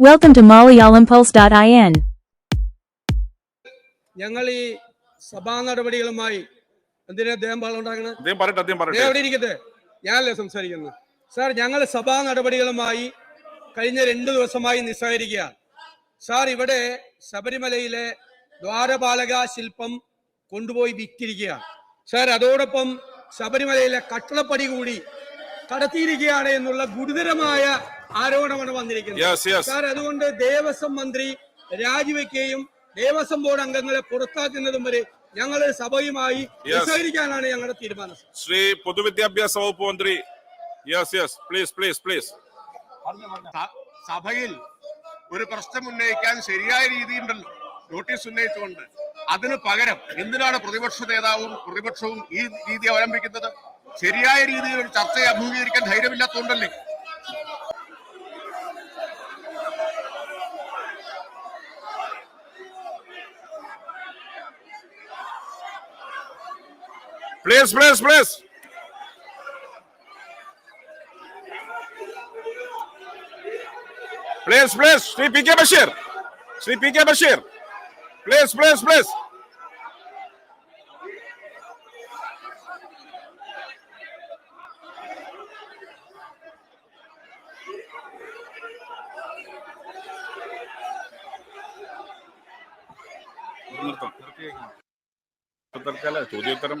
Welcome to MalayalamPulse.in. ഞങ്ങൾ ഈ സഭാ നടപടികളുമായി എന്തിനാ അദ്ദേഹം ഉണ്ടാക്കുന്നത് അദ്ദേഹം പറയട്ടെ അദ്ദേഹം പറയട്ടെ. അവിടെ ഇരിക്കട്ടെ. ഞാനല്ലേ സംസാരിക്കുന്നത് സാർ ഞങ്ങൾ സഭാ നടപടികളുമായി കഴിഞ്ഞ രണ്ടു ദിവസമായി നിസ്സഹരിക്കുകയാണ് സാർ ഇവിടെ ശബരിമലയിലെ ദ്വാരപാലക ശില്പം കൊണ്ടുപോയി വിറ്റിരിക്കുകയാണ് സാർ അതോടൊപ്പം ശബരിമലയിലെ കട്ടളപ്പടി കൂടി കടത്തിയിരിക്കുകയാണ് എന്നുള്ള ഗുരുതരമായ ആരോപണമാണ് വന്നിരിക്കുന്നത്. സാർ അതുകൊണ്ട് ദേവസ്വം മന്ത്രി രാജിവെക്കുകയും ദേവസ്വം ബോർഡ് അംഗങ്ങളെ പുറത്താക്കുന്നതും വരെ ഞങ്ങൾ സഭയുമായി സഹകരിക്കാനാണ് നിസ്സഹരിക്കാനാണ് ഞങ്ങളുടെ തീരുമാനം. ശ്രീ പൊതുവിദ്യാഭ്യാസ വകുപ്പ് മന്ത്രി yes yes please please please സഭയിൽ ഒരു പ്രശ്നം ഉന്നയിക്കാൻ ശരിയായ രീതിയുണ്ടല്ലോ. നോട്ടീസ് ഉന്നയിച്ചുകൊണ്ട്. അതിന് പകരം എന്തിനാണ് പ്രതിപക്ഷ നേതാവും പ്രതിപക്ഷവും ഈ രീതി അവലംബിക്കുന്നത്? ശരിയായ രീതിയിൽ ഒരു ചർച്ചയെ അഭിമുഖീകരിക്കാൻ ധൈര്യമില്ലാത്തതുകൊണ്ടല്ലേ? Please please please please please Shri P K Basheer Shri P K Basheer please please please ചോദ്യോത്തരം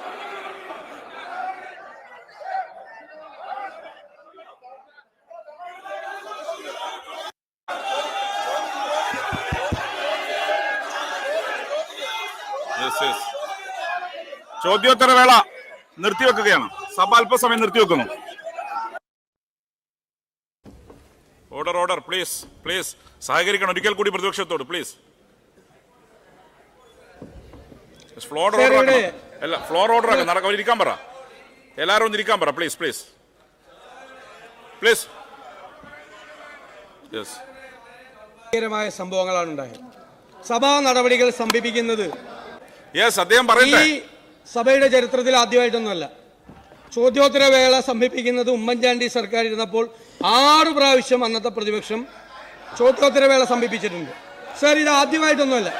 ചോദ്യോത്തര വേള നിർത്തിവെക്കുകയാണ്. സഭ അല്പസമയം നിർത്തിവെക്കുന്നു. ഓർഡർ ഓർഡർ പ്ലീസ് പ്ലീസ് സഹകരിക്കണം. ഒരിക്കൽ കൂടി പ്രതിപക്ഷത്തോട് പ്ലീസ് ഫ്ലോർ ഓർഡർ ആക്കണം. അല്ല ഫ്ലോർ ഓർഡർ ആക്കണം. നടക്കാൻ ഇരിക്കാൻ പറ. എല്ലാവരും ഒന്ന് ഇരിക്കാൻ പറ പ്ലീസ് പ്ലീസ് പ്ലീസ് യെസ് സംഭവങ്ങളാണ് ഉണ്ടായത്. സഭാ നടപടികൾ സംഭവിക്കുന്നത് യെസ് അദ്ദേഹം ഈ സഭയുടെ ചരിത്രത്തിൽ ആദ്യമായിട്ടൊന്നുമല്ല. ചോദ്യോത്തര വേള സമീപിക്കുന്നത് ഉമ്മൻചാണ്ടി സർക്കാർ ഇരുന്നപ്പോൾ ആറ് പ്രാവശ്യം അന്നത്തെ പ്രതിപക്ഷം ചോദ്യോത്തര വേള സമീപിച്ചിട്ടുണ്ട്. സർ ഇത് ആദ്യമായിട്ടൊന്നുമല്ല.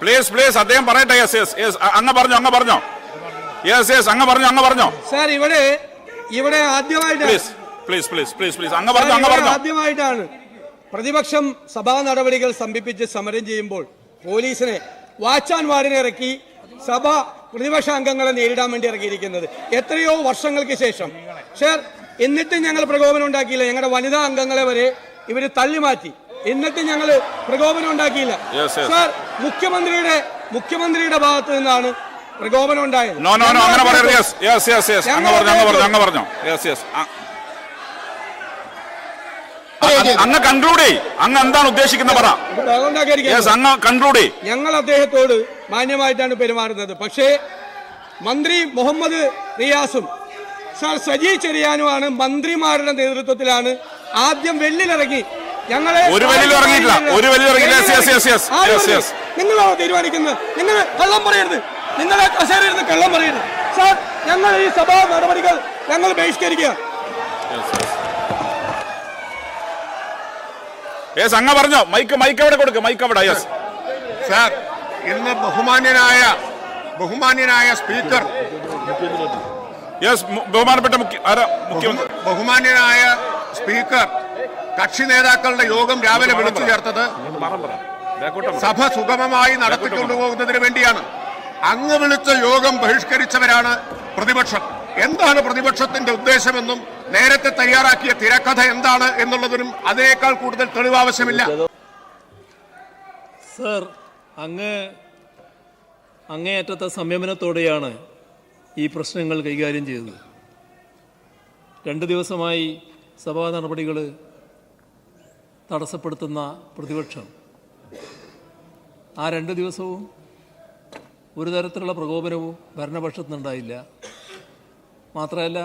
പ്ലീസ് പ്ലീസ് അദ്ദേഹം പറയട്ടെ. യെസ് യെസ് യെസ് അങ്ങ് പറഞ്ഞോ അങ്ങ് പറഞ്ഞോ. യെസ് യെസ് അങ്ങ് പറഞ്ഞോ അങ്ങ് പറഞ്ഞോ. സർ ഇവിടെ ഇവിടെ ആദ്യമായിട്ട് please please please please please അങ്ങ് പറഞ്ഞോ അങ്ങ് പറഞ്ഞോ. ആദ്യമായിട്ടാണ് പ്രതിപക്ഷം സഭാ നടപടികൾ സംഭിപ്പിച്ച് സമരം ചെയ്യുമ്പോൾ പോലീസിനെ വാച്ചാൻ വാർഡിനെ ഇറക്കി സഭ പ്രതിപക്ഷ അംഗങ്ങളെ നേരിടാൻ വേണ്ടി ഇറക്കിയിരിക്കുന്നത് എത്രയോ വർഷങ്ങൾക്ക് ശേഷം. ഷേർ എന്നിട്ടും ഞങ്ങൾ പ്രകോപനം ഉണ്ടാക്കിയില്ല. ഞങ്ങളുടെ വനിതാ അംഗങ്ങളെ വരെ ഇവർ തള്ളിമാറ്റി. എന്നിട്ടും ഞങ്ങൾ പ്രകോപനം ഉണ്ടാക്കിയില്ല. സാർ മുഖ്യമന്ത്രിയുടെ മുഖ്യമന്ത്രിയുടെ ഭാഗത്ത് നിന്നാണ് പ്രകോപനം ഉണ്ടായത് നോ നോ നോ ഞങ്ങൾ അങ്ങനെ പറയരുത് അദ്ദേഹത്തെ- യെസ് യെസ് യെസ് യെസ് അങ്ങ് ഞങ്ങൾ പറഞ്ഞു അങ്ങ് പറഞ്ഞു അങ്ങ് അദ്ദേഹത്തെ- പറഞ്ഞോ യെസ് യെസ് അങ്ങ് കൺക്ലൂഡ്. അങ്ങ് എന്താണ് ഉദ്ദേശിക്കുന്നത് പറ. അങ്ങ് കൺക്ലൂഡ്. ചെയ് ഞങ്ങൾ അദ്ദേഹത്തോട് മാന്യമായിട്ടാണ് പെരുമാറുന്നത്. പക്ഷേ മന്ത്രി മുഹമ്മദ് റിയാസും സാർ സജി ചെറിയാനുമാണ് മന്ത്രിമാരുടെ നേതൃത്വത്തിലാണ് ആദ്യം വെള്ളിലിറങ്ങി ഞങ്ങളെ ഒരു ഇറങ്ങിയിട്ടില്ല. ഒരു ഇറങ്ങിയില്ല. നിങ്ങളാണോ തീരുമാനിക്കുന്നത്? നിങ്ങൾ കള്ളം പറയരുത്. നിങ്ങളെ കസേരയിരുന്ന് കള്ളം പറയരുത്. സാർ ഞങ്ങൾ ഈ സഭാ നടപടികൾ ഞങ്ങൾ ബഹിഷ്കരിക്കുക. യെസ് അങ്ങ പറഞ്ഞോ. മൈക്ക് മൈക്ക് അവിടെ കൊടുക്ക്? മൈക്ക് അവിടെ യെസ് സാർ ഇന്ന് ബഹുമാന്യനായ ബഹുമാന്യനായ സ്പീക്കർ. യെസ് ബഹുമാനപ്പെട്ട മുഖ്യ മുഖ്യമന്ത്രി ബഹുമാന്യനായ സ്പീക്കർ. കക്ഷി നേതാക്കളുടെ യോഗം രാവിലെ വിളിച്ചു ചേർത്തത്. സഭ സുഗമമായി നടത്തിക്കൊണ്ടുപോകുന്നതിന് വേണ്ടിയാണ്. അങ്ങ് വിളിച്ച യോഗം ബഹിഷ്കരിച്ചവരാണ് പ്രതിപക്ഷം. എന്താണ് പ്രതിപക്ഷത്തിന്റെ ഉദ്ദേശമെന്നും നേരത്തെ തയ്യാറാക്കിയ തിരക്കഥ എന്താണ് എന്നുള്ളതിനും അതിനേക്കാൾ കൂടുതൽ തെളിവ് ആവശ്യമില്ല സർ അങ്ങ് അങ്ങേയറ്റത്തെ സംയമനത്തോടെയാണ് ഈ പ്രശ്നങ്ങൾ കൈകാര്യം ചെയ്തത്. രണ്ട് ദിവസമായി സഭാ നടപടികൾ തടസ്സപ്പെടുത്തുന്ന പ്രതിപക്ഷം. ആ രണ്ട് ദിവസവും ഒരു തരത്തിലുള്ള പ്രകോപനവും ഭരണപക്ഷത്തുനിന്നുണ്ടായില്ല മാത്രമല്ല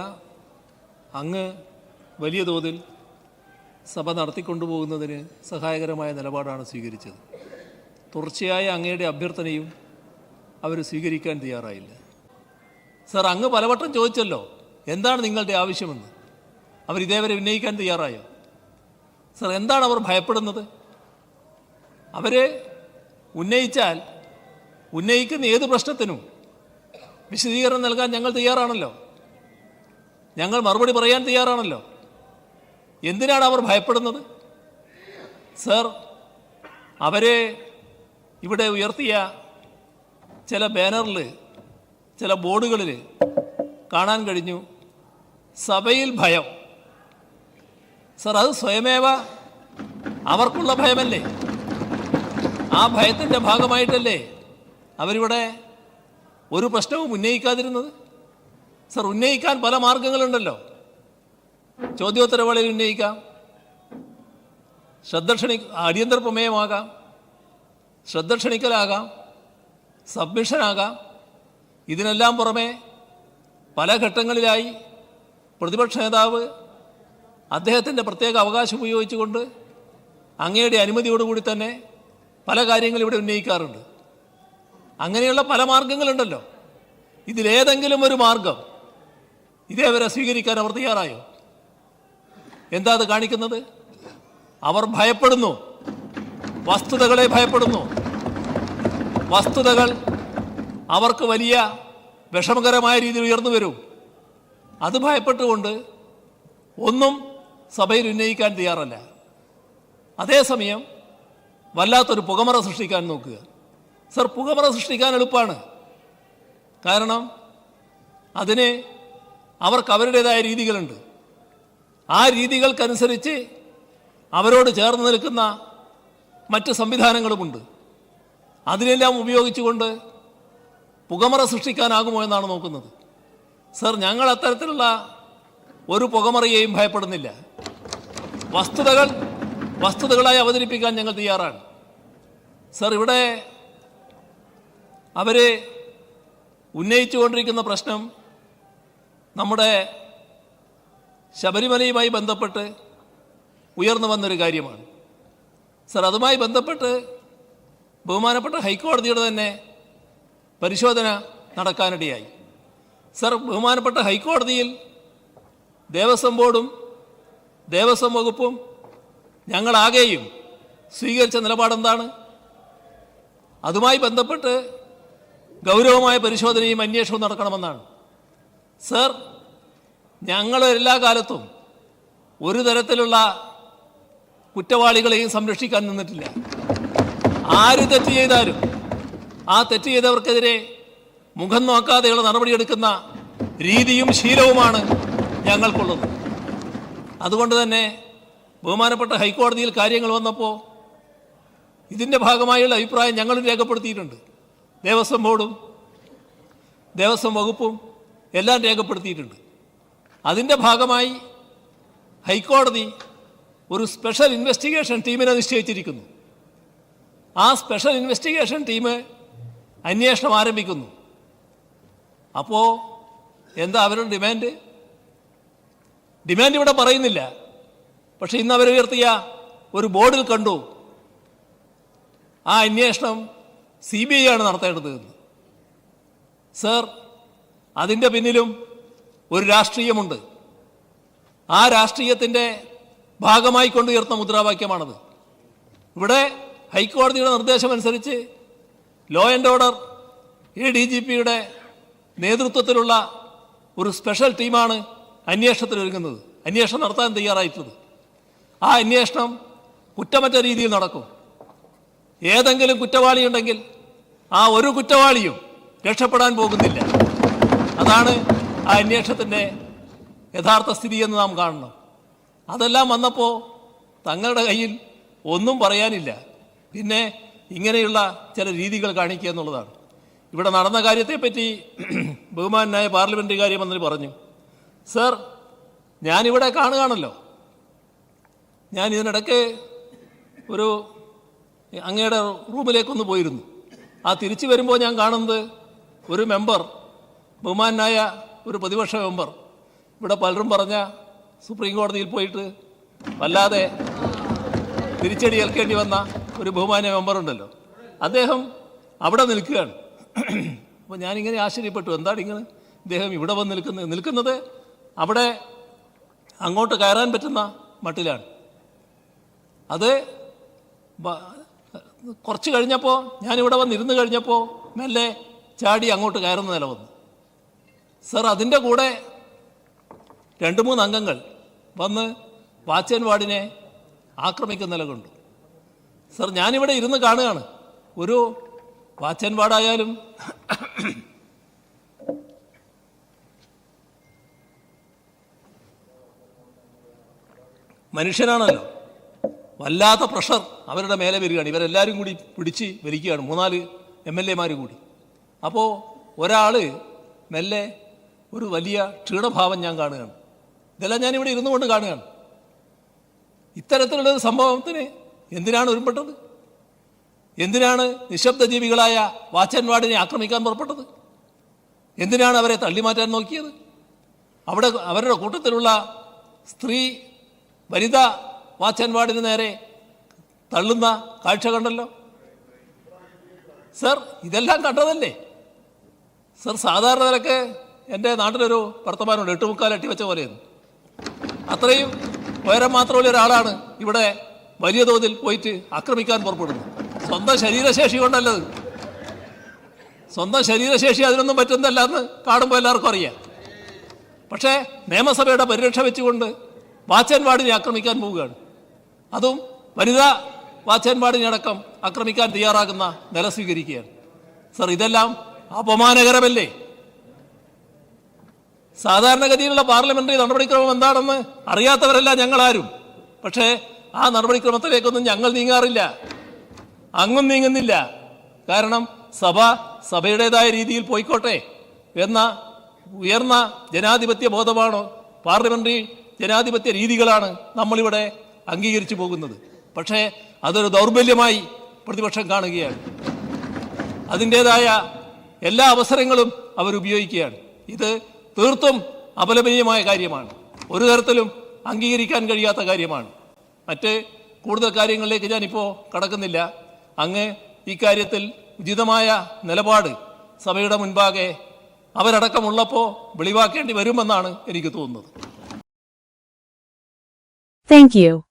അങ്ങ് വലിയ തോതിൽ സഭ നടത്തിക്കൊണ്ടുപോകുന്നതിന് സഹായകരമായ നിലപാടാണ് സ്വീകരിച്ചത്. തുടർച്ചയായ അങ്ങയുടെ അഭ്യർത്ഥനയും അവർ സ്വീകരിക്കാൻ തയ്യാറായില്ല. സാർ അങ്ങ് പലവട്ടം ചോദിച്ചല്ലോ എന്താണ് നിങ്ങളുടെ ആവശ്യമെന്ന്. അവർ ഇതേവരെ ഉന്നയിക്കാൻ തയ്യാറായോ? സാർ എന്താണ് അവർ ഭയപ്പെടുന്നത്? അവർ ഉന്നയിച്ചാൽ ഉന്നയിക്കുന്ന ഏത് പ്രശ്നത്തിനും വിശദീകരണം നൽകാൻ ഞങ്ങൾ തയ്യാറാണല്ലോ. ഞങ്ങൾ മറുപടി പറയാൻ തയ്യാറാണല്ലോ. എന്തിനാണ് അവർ ഭയപ്പെടുന്നത്? സർ അവരെ ഇവിടെ ഉയർത്തിയ ചില ബാനറിൽ ചില ബോർഡുകളിൽ കാണാൻ കഴിഞ്ഞു. സഭയിൽ ഭയം. സർ അത് സ്വയമേവ അവർക്കുള്ള ഭയമല്ലേ? ആ ഭയത്തിന്റെ ഭാഗമായിട്ടല്ലേ അവരിവിടെ ഒരു പ്രശ്നവും ഉന്നയിക്കാതിരുന്നത്? സർ ഉന്നയിക്കാൻ പല മാർഗങ്ങളുണ്ടല്ലോ. ചോദ്യോത്തരവേളയിൽ ഉന്നയിക്കാം. ശ്രദ്ധ ക്ഷണി അടിയന്തര പ്രമേയമാകാം ശ്രദ്ധ ക്ഷണിക്കലാകാം സബ്മിഷനാകാം. ഇതിനെല്ലാം പുറമെ പല ഘട്ടങ്ങളിലായി പ്രതിപക്ഷ നേതാവ് അദ്ദേഹത്തിന്റെ പ്രത്യേക അവകാശം ഉപയോഗിച്ചുകൊണ്ട് അങ്ങയുടെ അനുമതിയോടുകൂടി തന്നെ പല കാര്യങ്ങളും ഇവിടെ ഉന്നയിക്കാറുണ്ട്. അങ്ങനെയുള്ള പല മാർഗങ്ങളുണ്ടല്ലോ. ഇതിലേതെങ്കിലും ഒരു മാർഗം ഇതേവരെ സ്വീകരിക്കാൻ അവർ തയ്യാറായോ? എന്താ അത് കാണിക്കുന്നത്? അവർ ഭയപ്പെടുന്നു. വസ്തുതകളെ ഭയപ്പെടുന്നു. വസ്തുതകൾ അവർക്ക് വലിയ വിഷമകരമായ രീതിയിൽ ഉയർന്നു വരും. അത് ഭയപ്പെട്ടുകൊണ്ട് ഒന്നും സഭയിൽ ഉന്നയിക്കാൻ തയ്യാറല്ല. അതേസമയം വല്ലാത്തൊരു പുകമറ സൃഷ്ടിക്കാൻ നോക്കുക. സർ പുകമറ സൃഷ്ടിക്കാൻ എളുപ്പമാണ്. കാരണം അതിന് അവർക്ക് അവരുടേതായ രീതികളുണ്ട്. ആ രീതികൾക്കനുസരിച്ച് അവരോട് ചേർന്ന് നിൽക്കുന്ന മറ്റ് സംവിധാനങ്ങളുമുണ്ട്. അതിനെല്ലാം ഉപയോഗിച്ചുകൊണ്ട് പുകമറ സൃഷ്ടിക്കാനാകുമോ എന്നാണ് നോക്കുന്നത്. സർ ഞങ്ങൾ അത്തരത്തിലുള്ള ഒരു പുകമറയെയും ഭയപ്പെടുന്നില്ല. വസ്തുതകൾ വസ്തുതകളായി അവതരിപ്പിക്കാൻ ഞങ്ങൾ തയ്യാറാണ്. സർ ഇവിടെ അവരെ ഉന്നയിച്ചുകൊണ്ടിരിക്കുന്ന പ്രശ്നം നമ്മുടെ ശബരിമലയുമായി ബന്ധപ്പെട്ട് ഉയർന്നു വന്നൊരു കാര്യമാണ്. സർ അതുമായി ബന്ധപ്പെട്ട് ബഹുമാനപ്പെട്ട ഹൈക്കോടതിയുടെ തന്നെ പരിശോധന നടക്കാനിടയായി. സർ ബഹുമാനപ്പെട്ട ഹൈക്കോടതിയിൽ ദേവസ്വം ബോർഡും ദേവസ്വം വകുപ്പും ഞങ്ങളാകെയും സ്വീകരിച്ച നിലപാടെന്താണ്? അതുമായി ബന്ധപ്പെട്ട് ഗൗരവമായ പരിശോധനയും അന്വേഷണവും നടക്കണമെന്നാണ്. സർ ഞങ്ങൾ എല്ലാ കാലത്തും ഒരു തരത്തിലുള്ള കുറ്റവാളികളെയും സംരക്ഷിക്കാൻ നിന്നിട്ടില്ല. ആര് തെറ്റ് ചെയ്താലും ആ തെറ്റ് ചെയ്തവർക്കെതിരെ മുഖം നോക്കാതെയുള്ള നടപടിയെടുക്കുന്ന രീതിയും ശീലവുമാണ് ഞങ്ങൾക്കുള്ളത്. അതുകൊണ്ട് തന്നെ ബഹുമാനപ്പെട്ട ഹൈക്കോടതിയിൽ കാര്യങ്ങൾ വന്നപ്പോൾ ഇതിന്റെ ഭാഗമായുള്ള അഭിപ്രായം ഞങ്ങളും രേഖപ്പെടുത്തിയിട്ടുണ്ട്. ദേവസ്വം ബോർഡും ദേവസ്വം വകുപ്പും എല്ലാം രേഖപ്പെടുത്തിയിട്ടുണ്ട്. അതിന്റെ ഭാഗമായി ഹൈക്കോടതി ഒരു സ്പെഷ്യൽ ഇൻവെസ്റ്റിഗേഷൻ ടീമിനെ നിശ്ചയിച്ചിരിക്കുന്നു. ആ സ്പെഷ്യൽ ഇൻവെസ്റ്റിഗേഷൻ ടീം അന്വേഷണം ആരംഭിക്കുന്നു. അപ്പോൾ എന്താ അവരുടെ ഡിമാൻഡ്? ഡിമാൻഡ് ഇവിടെ പറയുന്നില്ല. പക്ഷേ ഇന്ന് അവർ ഉയർത്തിയ ഒരു ബോർഡിൽ കണ്ടു. ആ അന്വേഷണം സി ബി ഐ ആണ് നടത്തേണ്ടത് എന്ന്. സർ അതിന്റെ പിന്നിലും ഒരു രാഷ്ട്രീയമുണ്ട്. ആ രാഷ്ട്രീയത്തിന്റെ ഭാഗമായി കൊണ്ടുയർന്ന മുദ്രാവാക്യമാണത്. ഇവിടെ ഹൈക്കോടതിയുടെ നിർദ്ദേശമനുസരിച്ച് ലോ ആൻഡ് ഓർഡർ ഈ ഡി ജി പിയുടെ നേതൃത്വത്തിലുള്ള ഒരു സ്പെഷ്യൽ ടീമാണ് അന്വേഷണത്തിനൊരുങ്ങുന്നത് അന്വേഷണം നടത്താൻ തയ്യാറായിട്ടുള്ളത് ആ അന്വേഷണം കുറ്റമറ്റ രീതിയിൽ നടക്കും. ഏതെങ്കിലും കുറ്റവാളിയുണ്ടെങ്കിൽ ആ ഒരു കുറ്റവാളിയും രക്ഷപ്പെടാൻ പോകുന്നില്ല. അതാണ് ആ അന്വേഷണത്തിന്റെ യഥാർത്ഥ സ്ഥിതി എന്ന് നാം കാണണം. അതെല്ലാം വന്നപ്പോൾ തങ്ങളുടെ കയ്യിൽ ഒന്നും പറയാനില്ല. പിന്നെ ഇങ്ങനെയുള്ള ചില രീതികൾ കാണിക്കുക എന്നുള്ളതാണ്. ഇവിടെ നടന്ന കാര്യത്തെപ്പറ്റി ബഹുമാനായ പാർലമെന്ററി കാര്യമന്ത്രി പറഞ്ഞു സർ ഞാനിവിടെ കാണുകയാണല്ലോ. ഞാൻ ഇതിനിടയ്ക്ക് ഒരു അങ്ങയുടെ റൂമിലേക്കൊന്ന് പോയിരുന്നു. ആ തിരിച്ചു വരുമ്പോൾ ഞാൻ കാണുന്നത് ഒരു മെമ്പർ ബഹുമാനായ ഒരു പ്രതിപക്ഷ മെമ്പർ. ഇവിടെ പലരും പറഞ്ഞ സുപ്രീം കോടതിയിൽ പോയിട്ട് വല്ലാതെ തിരിച്ചടി ഏൽക്കേണ്ടി വന്ന ഒരു ബഹുമാന്യ മെമ്പർ ഉണ്ടല്ലോ. അദ്ദേഹം അവിടെ നിൽക്കുകയാണ്. അപ്പോൾ ഞാനിങ്ങനെ ആശ്ചര്യപ്പെട്ടു. എന്താണ് ഇങ്ങനെ? ഇദ്ദേഹം ഇവിടെ വന്ന് നിൽക്കുന്നത്? നിൽക്കുന്നത് അവിടെ അങ്ങോട്ട് കയറാൻ പറ്റുന്ന മട്ടിലാണ്. അത് കുറച്ച് കഴിഞ്ഞപ്പോൾ ഞാനിവിടെ വന്നിരുന്ന് കഴിഞ്ഞപ്പോൾ മെല്ലെ ചാടി അങ്ങോട്ട് കയറുന്ന നില വന്നു. സർ അതിന്റെ കൂടെ രണ്ട് മൂന്ന് അംഗങ്ങൾ വന്ന് വാച്ചൻ വാർഡിനെ ആക്രമിക്കുന്ന നില കൊണ്ടു. സർ ഞാനിവിടെ ഇരുന്ന് കാണുകയാണ്. ഒരു വാച്ചൻ വാർഡായാലും മനുഷ്യനാണല്ലോ. വല്ലാത്ത പ്രഷർ അവരുടെ മേലെ വരികയാണ്. ഇവരെല്ലാവരും കൂടി പിടിച്ച് വലിക്കുകയാണ്. മൂന്നാൽ എം എൽ എമാർ കൂടി. അപ്പോൾ ഒരാൾ മെല്ലെ ഒരു വലിയ ക്ഷീണഭാവം ഞാൻ കാണുകയാണ്. ഇതെല്ലാം ഞാനിവിടെ ഇരുന്നു കൊണ്ട് കാണുകയാണ്. ഇത്തരത്തിലുള്ള ഒരു സംഭവത്തിന് എന്തിനാണ് ഒരുമ്പെട്ടത് എന്തിനാണ് നിശബ്ദ ജീവികളായ വാച്ചൻവാടിനെ ആക്രമിക്കാൻ പുറപ്പെട്ടത്? എന്തിനാണ് അവരെ തള്ളിമാറ്റാൻ നോക്കിയത്? അവിടെ അവരുടെ കൂട്ടത്തിലുള്ള സ്ത്രീ വനിതാ വാച്ചൻവാടിന് നേരെ തള്ളുന്ന കാഴ്ച കണ്ടല്ലോ? സർ ഇതെല്ലാം കണ്ടതല്ലേ? സർ സാധാരണ നിലയ്ക്ക് എന്റെ നാട്ടിലൊരു വർത്തമാനമുണ്ട് എട്ട് മുക്കാൽ അട്ടി വെച്ച പോലെയെന്ന് അത്രയും ഉയരം മാത്രമുള്ള ഒരാളാണ് ഇവിടെ വലിയ തോതിൽ പോയിട്ട് ആക്രമിക്കാൻ പുറപ്പെടുന്നത്. സ്വന്തം ശരീരശേഷി കൊണ്ടല്ലത്. സ്വന്തം ശരീരശേഷി അതിനൊന്നും പറ്റുന്നതല്ല എന്ന് കാണുമ്പോൾ എല്ലാവർക്കും അറിയാം. പക്ഷേ നിയമസഭയുടെ പരിരക്ഷ വെച്ചുകൊണ്ട് വാച്ചൻവാടിനെ ആക്രമിക്കാൻ പോവുകയാണ്. അതും വനിതാ വാച്ചൻവാടിനെ അടക്കം ആക്രമിക്കാൻ തയ്യാറാകുന്ന നില സ്വീകരിക്കുകയാണ്. സർ ഇതെല്ലാം അപമാനകരമല്ലേ? സാധാരണഗതിയിലുള്ള പാർലമെന്ററി നടപടിക്രമം എന്താണെന്ന് അറിയാത്തവരല്ല ഞങ്ങളാരും. പക്ഷേ ആ നടപടിക്രമത്തിലേക്കൊന്നും ഞങ്ങൾ നീങ്ങാറില്ല. അങ്ങും നീങ്ങുന്നില്ല. കാരണം സഭ സഭയുടേതായ രീതിയിൽ പോയിക്കോട്ടെ എന്ന ഉയർന്ന ജനാധിപത്യ ബോധമാണ് പാർലമെന്ററി ജനാധിപത്യ രീതികളാണ് നമ്മളിവിടെ അംഗീകരിച്ചു പോകുന്നത്. പക്ഷേ അതൊരു ദൗർബല്യമായി പ്രതിപക്ഷം കാണുകയാണ്. അതിന്റേതായ എല്ലാ അവസരങ്ങളും അവരുപയോഗിക്കുകയാണ്. ഇത് തീർത്തും അപലപനീയമായ കാര്യമാണ്. ഒരു തരത്തിലും അംഗീകരിക്കാൻ കഴിയാത്ത കാര്യമാണ്. മറ്റ് കൂടുതൽ കാര്യങ്ങളിലേക്ക് ഞാനിപ്പോൾ കടക്കുന്നില്ല. അങ്ങ് ഇക്കാര്യത്തിൽ ഉചിതമായ നിലപാട് സഭയുടെ മുൻപാകെ അവരടക്കമുള്ളപ്പോൾ വെളിവാക്കേണ്ടി വരുമെന്നാണ് എനിക്ക് തോന്നുന്നത്. Thank you.